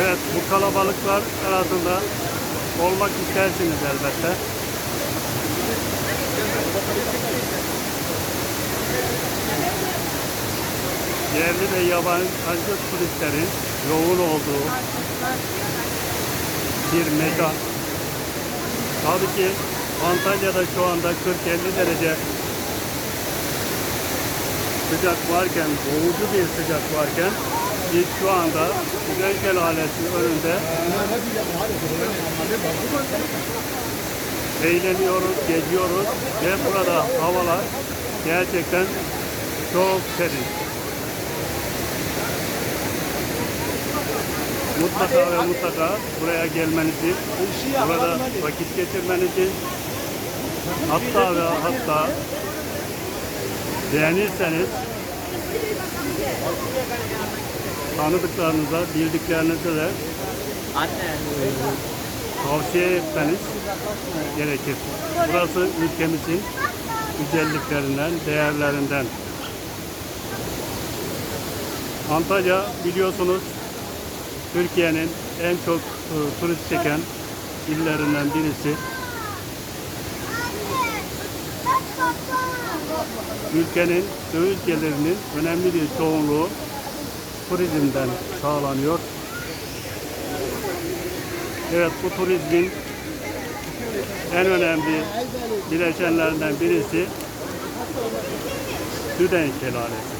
Evet bu kalabalıklar arasında olmak istersiniz elbette. Yerli ve yabancı turistlerin yoğun olduğu bir mekan. Tabii ki Antalya'da şu anda 40-50 derece sıcak varken, boğucu bir sıcak varken biz şu anda Güzel Şelalesi önünde eğleniyoruz, geziyoruz ve burada havalar gerçekten çok serin. Mutlaka ve mutlaka buraya gelmenizi, burada vakit geçirmenizi, hatta ve hatta beğenirseniz tanıdıklarınıza, bildiklerinize de Anne. tavsiye etmeniz gerekir. Burası ülkemizin güzelliklerinden, değerlerinden. Antalya biliyorsunuz Türkiye'nin en çok e, turist çeken illerinden birisi. Ülkenin döviz gelirinin önemli bir çoğunluğu turizmden sağlanıyor. Evet bu turizmin en önemli bileşenlerinden birisi Düden Şelalesi.